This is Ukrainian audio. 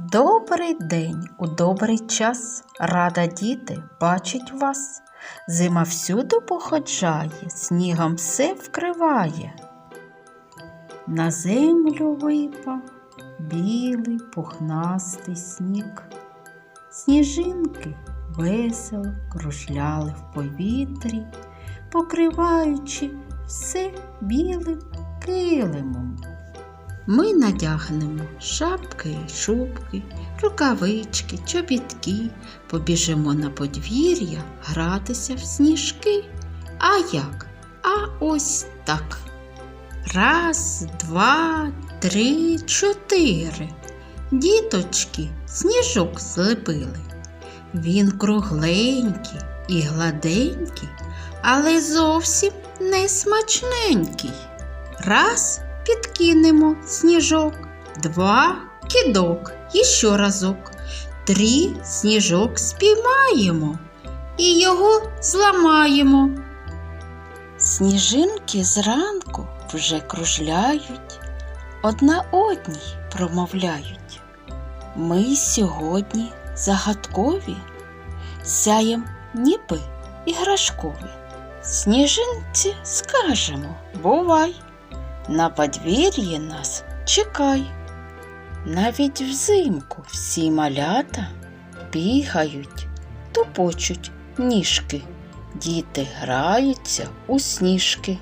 Добрий день у добрий час, рада діти бачить вас. Зима всюди походжає, снігом все вкриває. На землю випав білий пухнастий сніг. Сніжинки весело кружляли в повітрі, покриваючи все білим килимом. Ми надягнемо шапки шубки, рукавички, чобітки, побіжимо на подвір'я гратися в сніжки. А як? А ось так. Раз, два, три, чотири. Діточки сніжок злепили. Він кругленький і гладенький, але зовсім не смачненький. Раз підкинемо сніжок, два кидок, іще разок, три сніжок спіймаємо і його зламаємо. Сніжинки зранку вже кружляють, одна одній промовляють. Ми сьогодні загадкові, сяєм ніби іграшкові. Сніжинці скажемо бувай. На подвір'ї нас чекай. Навіть взимку всі малята бігають, тупочуть ніжки, діти граються у сніжки.